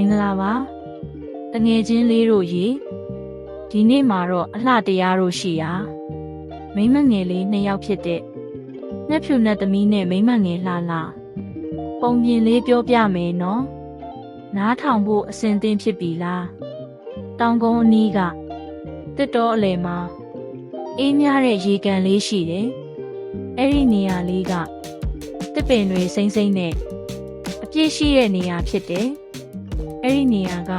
င်္ဂလာပါတငယ်ချင်းလေးတို့ရေဒီနေ့မှာတော့အလှတရားတို့ရှိရာမိန်းမငယ်လေးနှစ်ယောက်ဖြစ်တဲ့နှက်ဖြူနှက်သမီးနဲ့မိန်းမငယ်လှလှပုံပြင်လေးပြောပြမယ်နော်နားထောင်ဖို့အစဉ်သင့်ဖြစ်ပြီလားတောင်ကုန်းအနီးကတစ်တော်အလယ်မှာအေးမြတဲ့ရေကန်လေးရှိတယ်အဲ့ဒီနေရာလေးကတစ်ပင်တွေစိမ့်စိမ့်နဲ့အပြည့်ရှိတဲ့နေရာဖြစ်တယ် အဲ့ဒီနေရာက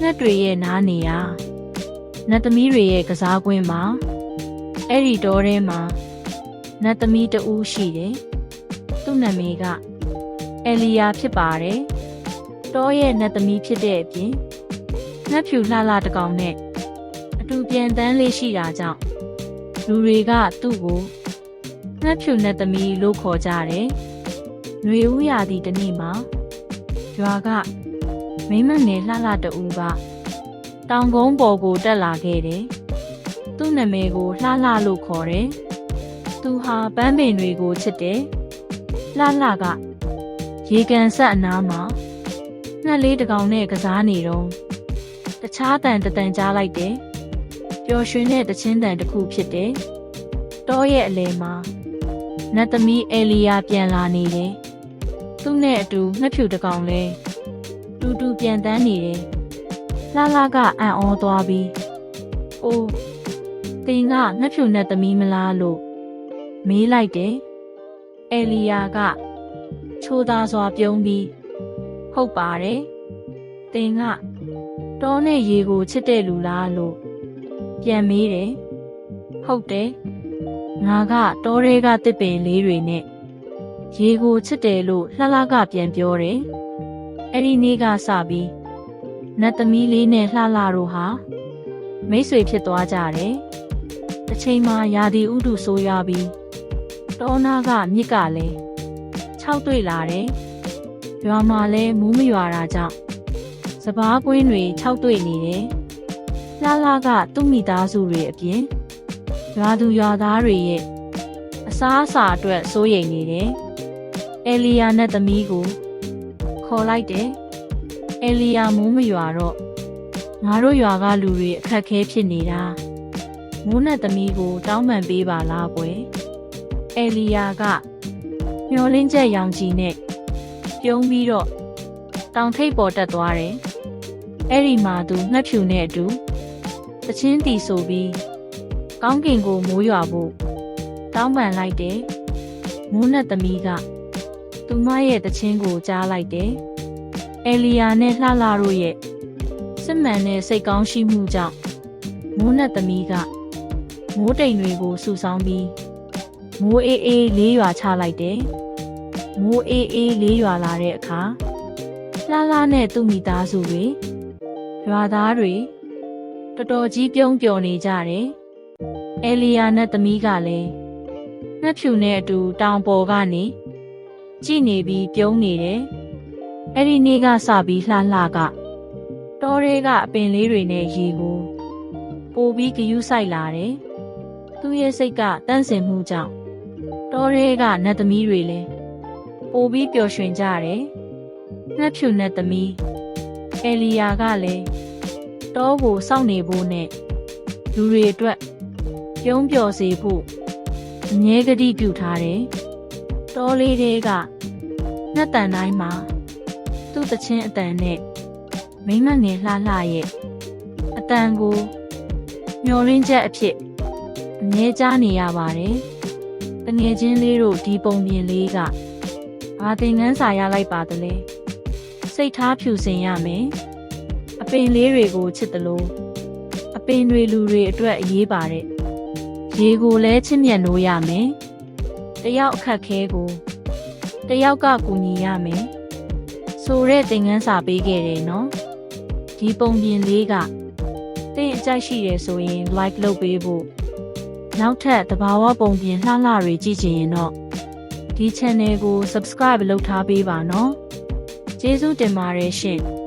ငှက်တွေရဲ့နားနေရာနတ်သမီးတွေရဲ့ကစားကွင်းမှာအဲ့ဒီတောထဲမှာနတ်သမီးတဦးရှိတယ်သူ့နာမည်ကအဲလီယာဖြစ်ပါတယ်တောရဲ့နတ်သမီးဖြစ်တဲ့အပြင်ငှက်ဖြူလှလှတစ်ကောင်နဲ့အတူပြန်တန်းလေးရှိတာကြောင့်လူတွေကသူ့ကိုငှက်ဖြူနတ်သမီးလို့ခေါ်ကြတယ်။နှွေဦးရာသီတစ်နေ့မှာရွာက မိမငယ်လှလှတူကတောင်ကုန်းပေါ်ကိုတက်လာခဲ့တယ်။သူ့နာမည်ကိုလှလှလို့ခေါ်တယ်။သူဟာပန်းပင်တွေကိုချစ်တယ်။လှလှကရေကန်ဆက်အနားမှာငှက်လေးတစ်ကောင်နဲ့ကစားနေတော့တခြားတန်တတန်ကြားလိုက်တယ်။ပျော်ရွှင်တဲ့တချင်းတန်တစ်ခုဖြစ်တယ်။တောရဲ့အလယ်မှာနတ်သမီးအဲလီယာပြန်လာနေတယ်။သူ့နဲ့အတူငှက်ဖြူတစ်ကောင်လဲ တူတူပြန်တန်းနေတယ်။လှလှကအံ့ဩသွားပြီး။အိုးတင်ကငှက်ဖြူနဲ့သမီးမလားလို့မေးလိုက်တယ်။အဲလီယာကချိုးသားစွာပြုံးပြီးဟုတ်ပါတယ်။တင်ကတောနဲ့ရေကိုချစ်တဲ့လူလားလို့ပြန်မေးတယ်။ဟုတ်တယ်။ငါကတောတွေကတစ်ပင်လေးတွေနဲ့ရေကိုချစ်တယ်လို့လှလှကပြန်ပြောတယ်။ အဲ့ဒီနေ့ကစပြီးနတ်သမီးလေးနဲ့လှလှတို့ဟာမိတ်ဆွေဖြစ်သွားကြတယ်။တစ်ချိန်မှာရာသီဥတုဆိုးရွားပြီးတောနာကမြစ်ကလည်းခြောက်တွေ့လာတယ်။ရွာမှာလည်းမူးမရွာတာကြောင့်စပားကွင်းတွေခြောက်တွေ့နေတယ်။လှလှကသူ့မိသားစုတွေအပြင်ရွာသူရွာသားတွေရဲ့အစားအစာအတွက်စိုးရိမ်နေတယ်။အဲလီယာနဲ့သမီးကို ခေါ်လိုက်တယ်။အဲလီယာမိုးမရွာတော့ငါတို့ရွာကလူတွေအခက်ခဲဖြစ်နေတာ။မိုးနဲ့သမီးကိုတောင်းပန်ပေးပါလားကွယ်။အဲလီယာကမျောလင်းချက်ရောင်ကြီးနဲ့ပြုံးပြီးတော့တောင်ထိပ်ပေါ်တက်သွားတယ်။အဲ့ဒီမှာသူငှက်ဖြူနဲ့အတူတချင်းတီဆိုပြီးကောင်းကင်ကိုမိုးရွာဖို့တောင်းပန်လိုက်တယ်။မိုးနဲ့သမီးက သူမရဲ့တချင်းကိုကြားလိုက်တယ်။အဲလီယာနဲ့လှလှတို့ရဲ့စစ်မှန်တဲ့စိတ်ကောင်းရှိမှုကြောင့်မိုးနဲ့သမီးကမိုးတိမ်တွေကိုစူဆောင်းပြီးမိုးအေးအေးလေးရွာချလိုက်တယ်။မိုးအေးအေးလေးရွာလာတဲ့အခါလှလှနဲ့သူ့မိသားစုတွေရွာသားတွေတော်တော်ကြီးပြုံးပျော်နေကြတယ်။အဲလီယာနဲ့သမီးကလည်းငှက်ဖြူနဲ့အတူတောင်ပေါ်ကနေ ကြည့်နေပြီးပြုံးနေတယ်။အဲ့ဒီနေ့ကစပြီးလှလှကတောတွေကအပင်လေးတွေနဲ့ရေကိုပိုပြီးဂယုစိုက်လာတယ်။သူ့ရဲ့စိတ်ကတန့်စင်မှုကြောင့်တောတွေကနတ်သမီးတွေလည်းပိုပြီးပျော်ရွှင်ကြတယ်။ငှက်ဖြူနဲ့သမီးအဲလီယာကလည်းတောကိုစောင့်နေဖို့နဲ့လူတွေအတွက်ပြုံးပျော်စေဖို့အမြဲတမ်းပြုထားတယ်။ တောလေးတွေကငှက်တန်တိုင်းမှာသူ့တချင်းအတန်နဲ့မိမငယ်လှလှရဲ့အတန်ကိုမျောရင်းချက်အဖြစ်အမြဲကြားနေရပါတယ်။တငယ်ချင်းလေးတို့ဒီပုံပြင်လေးကဘာသင်ခန်းစာရလိုက်ပါသလဲ။စိတ်ထားဖြူစင်ရမယ်။အပင်လေးတွေကိုချစ်တယ်လို့အပင်တွေလူတွေအတွက်အရေးပါတဲ့ရေကိုလည်းချစ်မြတ်လို့ရမယ်။ တယောက်အခက်ခဲကိုတယောက်ကကူညီရမယ်။ဆိုတဲ့သင်ခန်းစာပေးခဲ့တယ်နော်။ဒီပုံပြင်လေးကသင်အကြိုက်ရှိတယ်ဆိုရင် like လုပ်ပေးဖို့နောက်ထပ်တဘာဝပုံပြင်လှလှတွေကြည့်ချင်ရင်တော့ဒီ channel ကို subscribe လုပ်ထားပေးပါနော်။ကျေးဇူးတင်ပါတယ်ရှင်။